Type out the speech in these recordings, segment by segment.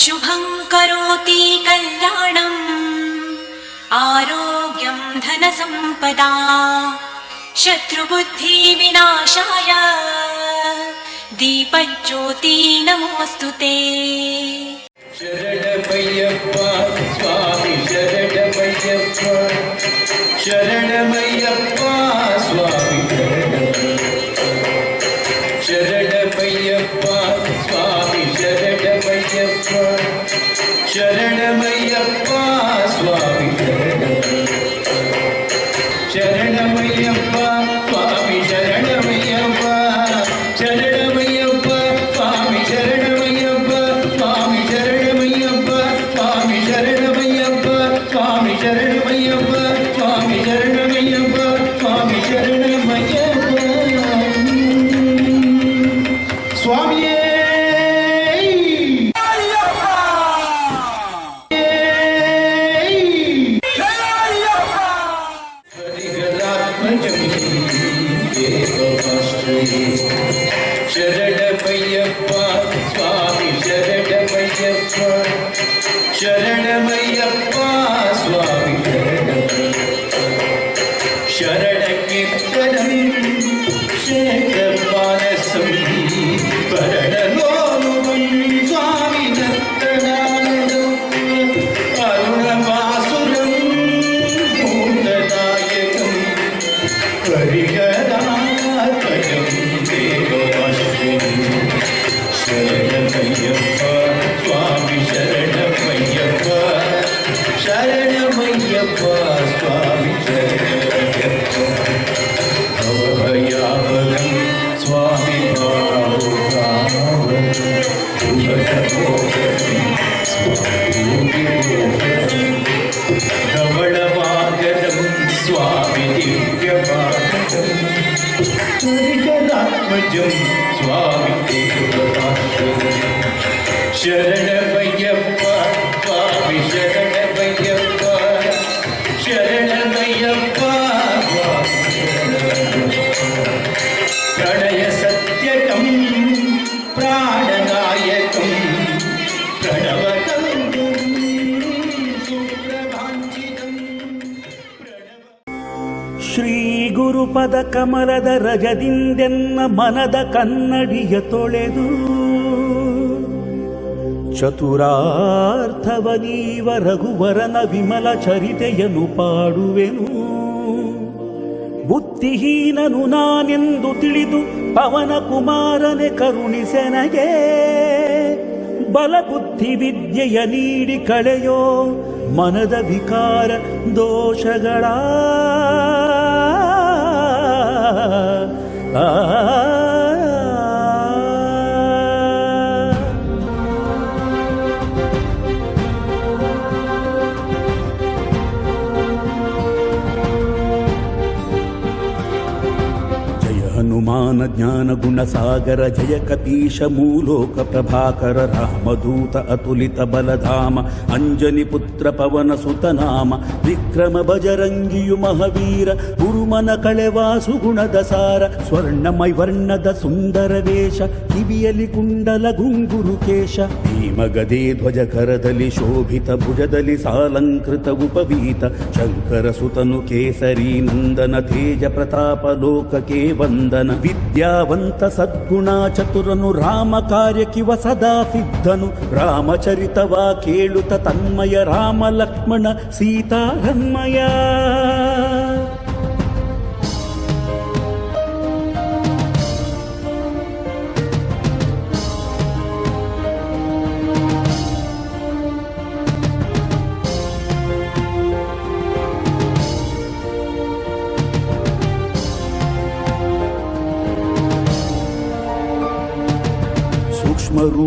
शुभं करोति कल्याणम् आरोग्यं धनसम्पदा शत्रुबुद्धिविनाशाय दीपज्योति विनाशाय दीपज्योती नमोऽस्तु ते शरण पय्यप्पाय्यप्पा Shake the street. യാവകം സ്വാമി ധവളമാകരം സ്വാമി ദിവ്യമാകരം സ്വാമി ശരണ ಗುರುಪದ ಕಮಲದ ರಜದಿಂದೆನ್ನ ಮನದ ಕನ್ನಡಿಯ ತೊಳೆದು, ಚತುರಾರ್ಥವನೀವ ರಘುವರನ ವಿಮಲ ಚರಿತೆಯನ್ನು ಪಾಡುವೆನು. ಬುದ್ಧಿಹೀನನು ನಾನೆಂದು ತಿಳಿದು ಪವನ ಕುಮಾರನೆ ಕರುಣಿಸೆನಗೆ ಬಲ ಬುದ್ಧಿ ವಿದ್ಯೆಯ ನೀಡಿ ಕಳೆಯೋ ಮನದ ವಿಕಾರ ದೋಷಗಳ. 啊。ಜ್ಞಾನ ಗುಣ ಸಾಗರ ಜಯ ಕತೀಶ ಮೂಲೋಕ ಪ್ರಭಾಕರ ರಾಮದೂತ ಅತುಲಿತ ಬಲಧಾಮ ಅಂಜನಿ ಪುತ್ರ ಪವನ ಸುತನಾಮ ವಿಕ್ರಮ ಬಜರಂಗಿಯು ಮಹವೀರ ಗುರುಮನ ಕಳೆವಾಸು ಗುಣದ ಸಾರ ಸ್ವರ್ಣಮೈ ವರ್ಣದ ಸುಂದರ ವೇಷ ಕಿವಿಯಲಿ ಕುಂಡಲ ಗುಂಗುರು ಕೇಶ ಭೀಮಗದೇ ಧ್ವಜ ಕರದಲ್ಲಿ ಶೋಭಿತ ಭುಜದಲ್ಲಿ ಸಾಲಂಕೃತ ಉಪವೀತ ಶಂಕರ ಸುತನು ಕೇಸರಿ ನಂದನ ತೇಜ ಪ್ರತಾಪ ಲೋಕಕ್ಕೆ ವಂದನ విద్యావంత సద్గుణా చతురను రామ కార్యకివ సదా సిద్ధను. రామచరిత వాకేళుత తన్మయ రామ లక్ష్మణ సీతారమ్మయా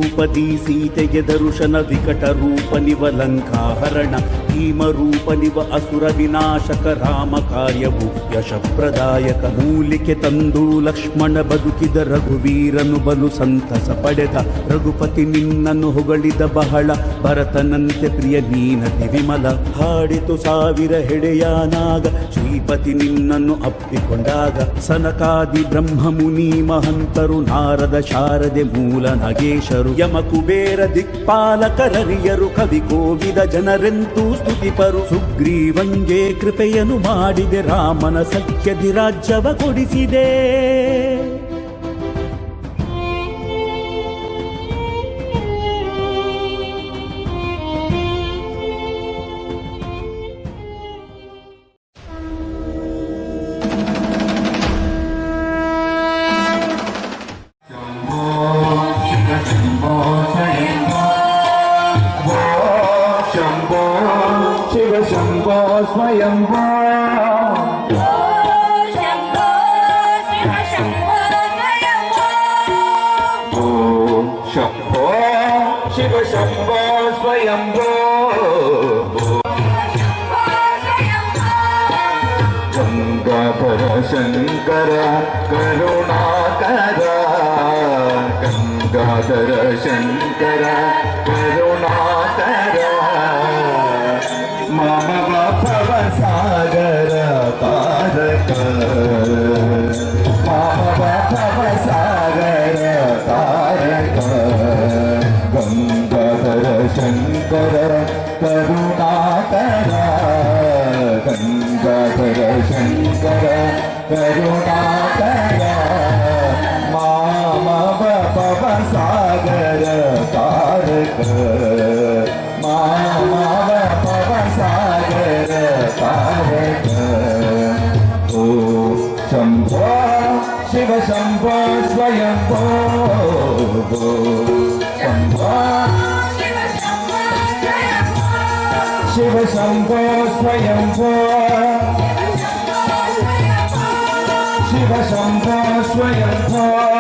group ರೂಪದಿ ಸೀತೆಗೆ ದರುಶನ ವಿಕಟ ರೂಪ ನಿವ ಲಂಕಾಹರಣ. ಭೀಮ ರೂಪ ನಿವ ಅಸುರ ವಿನಾಶಕ ರಾಮ ಕಾರ್ಯವು ಯಶಪ್ರದಾಯಕ ಮೂಲಿಕೆ ತಂದು ಲಕ್ಷ್ಮಣ ಬದುಕಿದ ರಘುವೀರನು ಬಲು ಸಂತಸ ಪಡೆದ. ರಘುಪತಿ ನಿನ್ನನ್ನು ಹೊಗಳಿದ ಬಹಳ ಭರತನಂತೆ ಪ್ರಿಯ ನೀನತಿ ವಿಮಲ. ಹಾಡಿತು ಸಾವಿರ ಹೆಡೆಯಾನಾಗ ಶ್ರೀಪತಿ ನಿನ್ನನ್ನು ಅಪ್ಪಿಕೊಂಡಾಗ. ಸನಕಾದಿ ಬ್ರಹ್ಮ ಮುನಿ ಮಹಂತರು ನಾರದ ಶಾರದೆ ಮೂಲ ನಗೇಶರು. ಯಮ ಕುಬೇರ ದಿಕ್ಪಾಲಕರರಿಯರು ಕವಿ ಕೋವಿದ ಜನರೆಂತೂ ಸ್ತುತಿಪರು. ಸುಗ್ರೀವಂಗೆ ಕೃಪೆಯನ್ನು ಮಾಡಿದೆ ರಾಮನ ಸಖ್ಯದಿ ರಾಜ್ಯವ ಕೊಡಿಸಿದೆ. శివ శంభో స్వయంభో గంగాధర శంకర కరుణాకర గంగాధర శంకర शिव शम्भो स्वयम्भो शिव शम्भो स्वयम्भो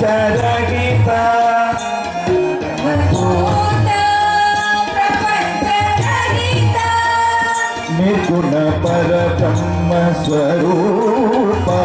ప్రపంచరహిత నిర్గుణ పరబ్రహ్మ స్వరూపా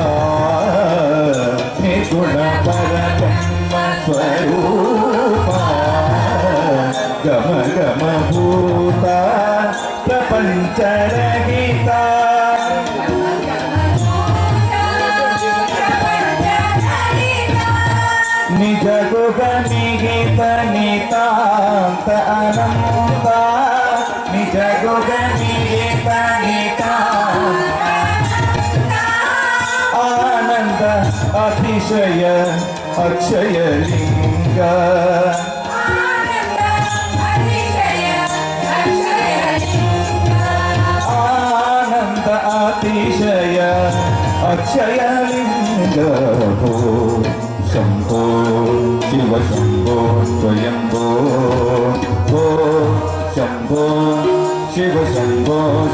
నితాంత అనంత నిజ గొగనీత ఆనంద అతిశయ అక్షయ లింగ ఆనంద అతిశయ అక్షయ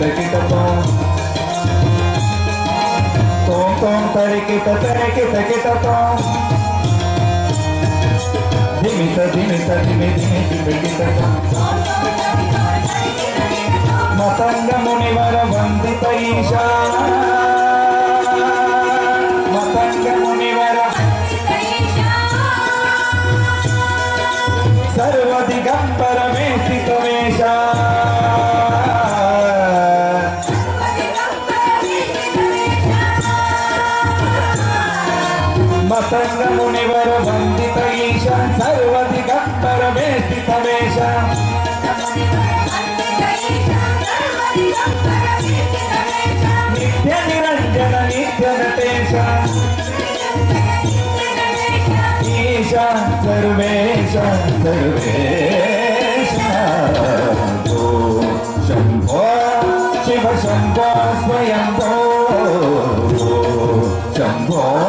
సఖిత తోం తోం తరికిత తరికిత కిత తోం ధిమిత ధిమిత ధిమి ధిమి ధిమి కిత మతంగ మునివర వందిత ఈశా मुनिवर वन्दित ईश सर्वदिगम्बर वेष्टितवेश नित्य निरञ्जन नित्य नटेश ईशा सर्वेश सर्वेश ओ शम्भो शिव शम्भो स्वयम्भो शम्भो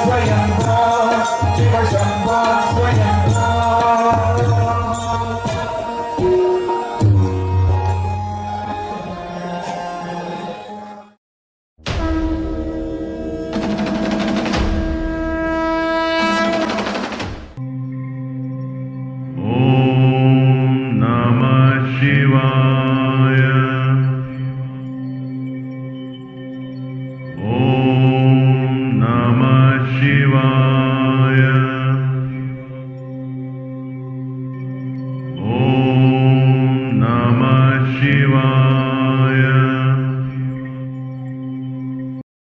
स्वयं शिव शम्भो स्वयं